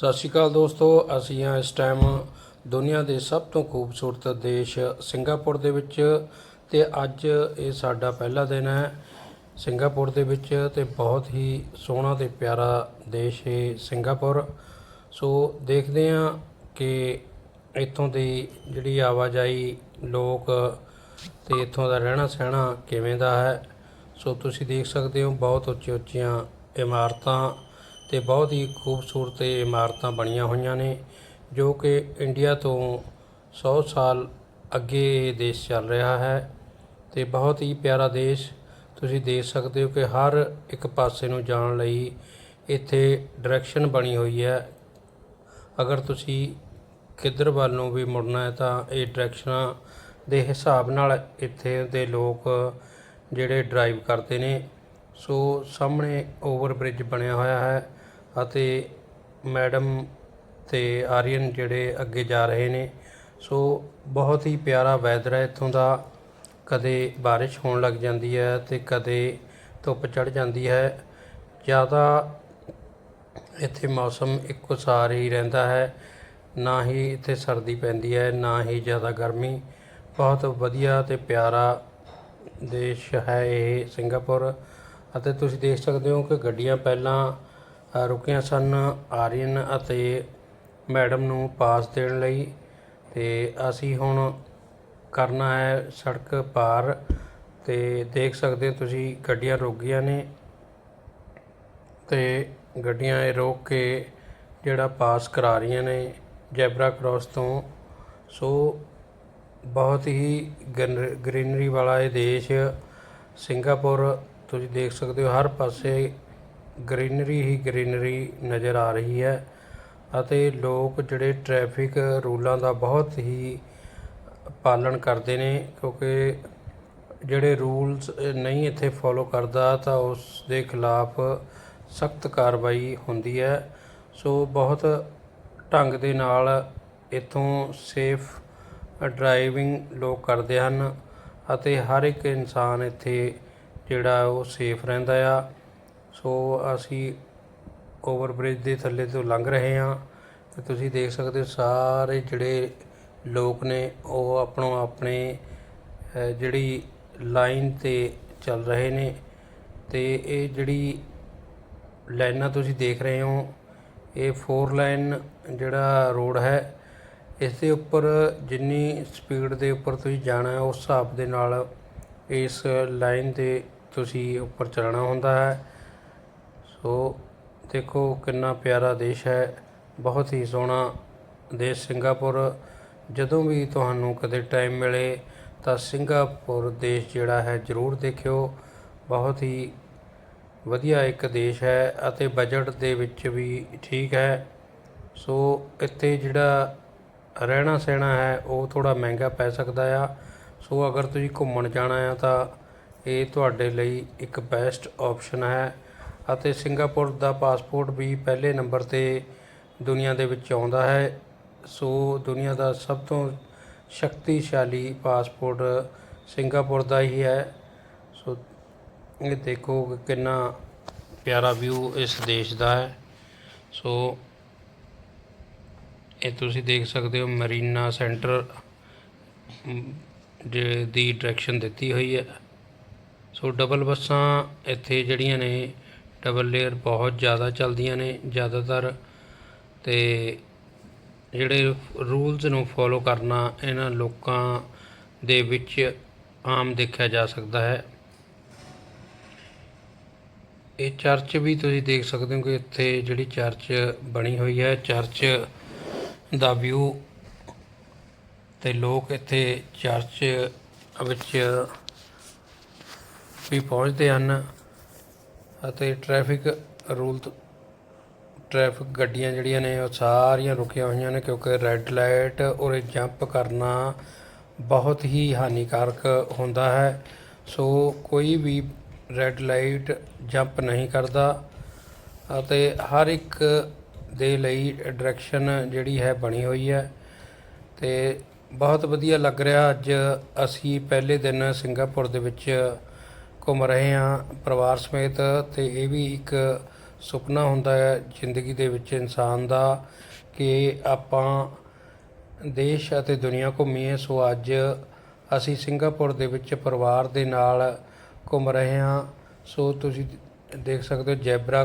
ਸਤਿ ਸ਼੍ਰੀ ਅਕਾਲ ਦੋਸਤੋ, ਅਸੀਂ ਹਾਂ ਇਸ ਟਾਈਮ ਦੁਨੀਆ ਦੇ ਸਭ ਤੋਂ ਖੂਬਸੂਰਤ ਦੇਸ਼ ਸਿੰਗਾਪੁਰ ਦੇ ਵਿੱਚ ਤੇ ਅੱਜ ਇਹ ਸਾਡਾ ਪਹਿਲਾ ਦਿਨ ਹੈ ਸਿੰਗਾਪੁਰ ਦੇ ਵਿੱਚ ਤੇ ਬਹੁਤ ਹੀ ਸੋਹਣਾ ਤੇ ਪਿਆਰਾ ਦੇਸ਼ ਹੈ ਸਿੰਗਾਪੁਰ। ਸੋ ਦੇਖਦੇ ਹਾਂ ਕਿ ਇੱਥੋਂ ਦੀ ਜਿਹੜੀ ਆਵਾਜਾਈ ਲੋਕ ਤੇ ਇੱਥੋਂ ਦਾ ਰਹਿਣਾ ਸਹਿਣਾ ਕਿਵੇਂ ਦਾ ਹੈ। ਸੋ ਤੁਸੀਂ ਦੇਖ ਸਕਦੇ ਹੋ ਬਹੁਤ ਉੱਚੀ ਉੱਚੀਆਂ ਇਮਾਰਤਾਂ ਤੇ ਬਹੁਤ ਹੀ ਖੂਬਸੂਰਤ ਇਮਾਰਤਾਂ ਬਣੀਆਂ ਹੋਈਆਂ ਨੇ, ਜੋ ਕਿ ਇੰਡੀਆ ਤੋਂ 100 ਸਾਲ ਅੱਗੇ ਇਹ ਦੇਸ਼ ਚੱਲ ਰਿਹਾ ਹੈ ਤੇ ਬਹੁਤ ਹੀ ਪਿਆਰਾ ਦੇਸ਼ ਤੁਸੀਂ ਦੇਖ ਸਕਦੇ ਹੋ ਕਿ ਹਰ ਇੱਕ ਪਾਸੇ ਨੂੰ ਜਾਣ ਲਈ ਇੱਥੇ ਡਾਇਰੈਕਸ਼ਨ ਬਣੀ ਹੋਈ ਹੈ। ਅਗਰ ਤੁਸੀਂ ਕਿੱਧਰ ਵੱਲ ਨੂੰ ਵੀ ਮੁੜਨਾ ਹੈ ਤਾਂ ਇਹ ਡਾਇਰੈਕਸ਼ਨਾਂ ਦੇ ਹਿਸਾਬ ਨਾਲ ਇੱਥੇ ਦੇ ਲੋਕ ਜਿਹੜੇ ਡਰਾਈਵ ਕਰਦੇ ਨੇ ਸੋ ਸਾਹਮਣੇ ਓਵਰ ਬ੍ਰਿਜ ਬਣਿਆ ਹੋਇਆ ਹੈ ਅਤੇ ਮੈਡਮ ਤੇ ਆਰੀਅਨ ਜਿਹੜੇ ਅੱਗੇ ਜਾ ਰਹੇ ਨੇ। ਸੋ ਬਹੁਤ ਹੀ ਪਿਆਰਾ ਵੈਦਰ ਹੈ। ਇੱਥੋਂ ਦਾ ਕਦੇ ਬਾਰਿਸ਼ ਹੋਣ ਲੱਗ ਜਾਂਦੀ ਹੈ ਤੇ ਕਦੇ ਧੁੱਪ ਚੜ ਜਾਂਦੀ ਹੈ। ਜ਼ਿਆਦਾ ਇੱਥੇ ਮੌਸਮ ਇੱਕੋ ਸਾਰ ਹੀ ਰਹਿੰਦਾ ਹੈ। ਨਾ ਹੀ ਇੱਥੇ ਸਰਦੀ ਪੈਂਦੀ ਹੈ, ਨਾ ਹੀ ਜ਼ਿਆਦਾ ਗਰਮੀ। ਬਹੁਤ ਵਧੀਆ ਤੇ ਪਿਆਰਾ ਦੇਸ਼ ਹੈ ਇਹ ਸਿੰਗਾਪੁਰ। ਅਤੇ ਤੁਸੀਂ ਦੇਖ ਸਕਦੇ ਹੋ ਕਿ ਗੱਡੀਆਂ ਪਹਿਲਾਂ ਰੁਕੀਆਂ ਸਨ ਆਰੀਅਨ ਅਤੇ ਮੈਡਮ ਨੂੰ ਪਾਸ ਦੇਣ ਲਈ ਤੇ ਅਸੀਂ ਹੁਣ ਕਰਨਾ ਹੈ ਸੜਕ ਪਾਰ ਤੇ ਦੇਖ ਸਕਦੇ ਹੋ ਤੁਸੀਂ ਗੱਡੀਆਂ ਰੁਕ ਗਈਆਂ ਨੇ ਤੇ ਗੱਡੀਆਂ ਇਹ ਰੋਕ ਕੇ ਜਿਹੜਾ ਪਾਸ ਕਰਾ ਰਹੀਆਂ ਨੇ ਜੈਬਰਾ ਕ੍ਰਾਸ ਤੋਂ। ਸੋ ਬਹੁਤ ਹੀ ਗ੍ਰੀਨਰੀ ਵਾਲਾ ਇਹ ਦੇਸ਼ ਸਿੰਗਾਪੁਰ ਤੁਸੀਂ ਦੇਖ ਸਕਦੇ ਹੋ, ਹਰ ਪਾਸੇ ਗ੍ਰੀਨਰੀ ਹੀ ਗ੍ਰੀਨਰੀ ਨਜ਼ਰ ਆ ਰਹੀ ਹੈ ਅਤੇ ਲੋਕ ਜਿਹੜੇ ਟ੍ਰੈਫਿਕ ਰੂਲਾਂ ਦਾ ਬਹੁਤ ਹੀ ਪਾਲਣ ਕਰਦੇ ਨੇ, ਕਿਉਂਕਿ ਜਿਹੜੇ ਰੂਲਸ ਨਹੀਂ ਇੱਥੇ ਫੋਲੋ ਕਰਦਾ ਤਾਂ ਉਸ ਦੇ ਖਿਲਾਫ ਸਖਤ ਕਾਰਵਾਈ ਹੁੰਦੀ ਹੈ। ਸੋ ਬਹੁਤ ਢੰਗ ਦੇ ਨਾਲ ਇੱਥੋਂ ਸੇਫ ਡਰਾਈਵਿੰਗ ਲੋਕ ਕਰਦੇ ਹਨ ਅਤੇ ਹਰ ਇੱਕ ਇਨਸਾਨ ਇੱਥੇ ਜਿਹੜਾ ਉਹ ਸੇਫ ਰਹਿੰਦਾ ਆ। ਸੋ ਅਸੀਂ ਓਵਰ ਬ੍ਰਿਜ ਦੇ ਥੱਲੇ ਤੋਂ ਲੰਘ ਰਹੇ ਹਾਂ ਤੇ ਤੁਸੀਂ ਦੇਖ ਸਕਦੇ ਹੋ ਸਾਰੇ ਜਿਹੜੇ ਲੋਕ ਨੇ ਉਹ ਆਪਣੋ ਆਪਣੇ ਜਿਹੜੀ ਲਾਈਨ ਤੇ ਚੱਲ ਰਹੇ ਨੇ ਤੇ ਇਹ ਜਿਹੜੀ ਲਾਈਨਾਂ ਤੁਸੀਂ ਦੇਖ ਰਹੇ ਹੋ, ਇਹ 4 ਲਾਈਨ ਜਿਹੜਾ ਰੋਡ ਹੈ, ਇਸ ਦੇ ਉੱਪਰ ਜਿੰਨੀ ਸਪੀਡ ਦੇ ਉੱਪਰ ਤੁਸੀਂ ਜਾਣਾ ਹੈ ਉਸ ਹਿਸਾਬ ਦੇ ਨਾਲ ਇਸ ਲਾਈਨ ਤੇ ਤੁਸੀਂ ਉੱਪਰ ਚੱਲਣਾ ਹੁੰਦਾ ਹੈ। ਸੋ ਦੇਖੋ ਕਿੰਨਾ ਪਿਆਰਾ ਦੇਸ਼ ਹੈ। ਬਹੁਤ ਹੀ ਸੋਹਣਾ ਦੇਸ਼ ਸਿੰਗਾਪੁਰ। ਜਦੋਂ ਵੀ ਤੁਹਾਨੂੰ ਕਦੇ ਟਾਈਮ ਮਿਲੇ ਤਾਂ ਸਿੰਗਾਪੁਰ ਦੇਸ਼ ਜਿਹੜਾ ਹੈ ਜ਼ਰੂਰ ਦੇਖਿਓ। ਬਹੁਤ ਹੀ ਵਧੀਆ ਇੱਕ ਦੇਸ਼ ਹੈ ਅਤੇ ਬਜਟ ਦੇ ਵਿੱਚ ਵੀ ਠੀਕ ਹੈ। ਸੋ ਇੱਥੇ ਜਿਹੜਾ ਰਹਿਣਾ ਸਹਿਣਾ ਹੈ ਉਹ ਥੋੜਾ ਮਹਿੰਗਾ ਪੈ ਸਕਦਾ ਆ। ਸੋ ਅਗਰ ਤੁਸੀਂ ਘੁੰਮਣ ਜਾਣਾ ਆ ਤਾਂ ਇਹ ਤੁਹਾਡੇ ਲਈ ਇੱਕ ਬੈਸਟ ਆਪਸ਼ਨ ਹੈ ਅਤੇ ਸਿੰਗਾਪੁਰ ਦਾ ਪਾਸਪੋਰਟ ਵੀ ਪਹਿਲੇ ਨੰਬਰ ਤੇ ਦੁਨੀਆ ਦੇ ਵਿੱਚ ਆਉਂਦਾ ਹੈ। ਸੋ ਦੁਨੀਆ ਦਾ ਸਭ ਤੋਂ ਸ਼ਕਤੀਸ਼ਾਲੀ ਪਾਸਪੋਰਟ ਸਿੰਗਾਪੁਰ ਦਾ ਹੀ ਹੈ। ਸੋ ਇਹ ਦੇਖੋ ਕਿ ਕਿੰਨਾ ਪਿਆਰਾ ਵਿਊ ਇਸ ਦੇਸ਼ ਦਾ ਹੈ। ਸੋ ਇਹ ਤੁਸੀਂ ਦੇਖ ਸਕਦੇ ਹੋ ਮਰੀਨਾ ਸੈਂਟਰ ਅਮ, ਦੀ ਡਾਇਰੈਕਸ਼ਨ ਦਿੱਤੀ ਹੋਈ ਹੈ। ਸੋ ਡਬਲ ਬੱਸਾਂ ਇੱਥੇ ਜਿਹੜੀਆਂ ਨੇ ਡਬਲ ਲੇਅਰ ਬਹੁਤ ਜ਼ਿਆਦਾ ਚੱਲਦੀਆਂ ਨੇ ਜ਼ਿਆਦਾਤਰ ਤੇ ਜਿਹੜੇ ਰੂਲਸ ਨੂੰ ਫੋਲੋ ਕਰਨਾ ਇਹਨਾਂ ਲੋਕਾਂ ਦੇ ਵਿੱਚ ਆਮ ਦੇਖਿਆ ਜਾ ਸਕਦਾ ਹੈ। ਇਹ ਚਰਚ ਵੀ ਤੁਸੀਂ ਦੇਖ ਸਕਦੇ ਹੋ ਕਿ ਇੱਥੇ ਜਿਹੜੀ ਚਰਚ ਬਣੀ ਹੋਈ ਹੈ, ਚਰਚ ਦਾ ਵਿਊ ਤੇ ਲੋਕ ਇੱਥੇ ਚਰਚ ਵਿੱਚ ਵੀ ਪਹੁੰਚਦੇ ਹਨ ਅਤੇ ਟ੍ਰੈਫਿਕ ਰੂਲ ਤੋਂ ਟ੍ਰੈਫਿਕ ਗੱਡੀਆਂ ਜਿਹੜੀਆਂ ਨੇ ਉਹ ਸਾਰੀਆਂ ਰੁਕੀਆਂ ਹੋਈਆਂ ਨੇ ਕਿਉਂਕਿ ਰੈੱਡ ਲਾਈਟ ਉਰੇ ਜੰਪ ਕਰਨਾ ਬਹੁਤ ਹੀ ਹਾਨੀਕਾਰਕ ਹੁੰਦਾ ਹੈ। ਸੋ ਕੋਈ ਵੀ ਰੈੱਡ ਲਾਈਟ ਜੰਪ ਨਹੀਂ ਕਰਦਾ ਅਤੇ ਹਰ ਇੱਕ ਦੇ ਲਈ ਡਾਇਰੈਕਸ਼ਨ ਜਿਹੜੀ ਹੈ ਬਣੀ ਹੋਈ ਹੈ। ਤੇ ਬਹੁਤ ਵਧੀਆ ਲੱਗ ਰਿਹਾ ਅੱਜ ਅਸੀਂ ਪਹਿਲੇ ਦਿਨ ਸਿੰਗਾਪੁਰ ਦੇ ਵਿੱਚ ਘੁੰਮ ਰਹੇ ਹਾਂ। ਪਰਿਵਾਰ ਸਮੇਤ ਅਤੇ ਇਹ ਵੀ ਇੱਕ ਸੁਪਨਾ ਹੁੰਦਾ ਹੈ ਜ਼ਿੰਦਗੀ ਦੇ ਵਿੱਚ ਇਨਸਾਨ ਦਾ ਕਿ ਆਪਾਂ ਦੇਸ਼ ਅਤੇ ਦੁਨੀਆ ਘੁੰਮੀਏ। ਸੋ ਅੱਜ ਅਸੀਂ ਸਿੰਗਾਪੁਰ ਦੇ ਵਿੱਚ ਪਰਿਵਾਰ ਦੇ ਨਾਲ ਘੁੰਮ ਰਹੇ ਹਾਂ। ਸੋ ਤੁਸੀਂ ਦੇਖ ਸਕਦੇ ਹੋ ਜੈਬਰਾ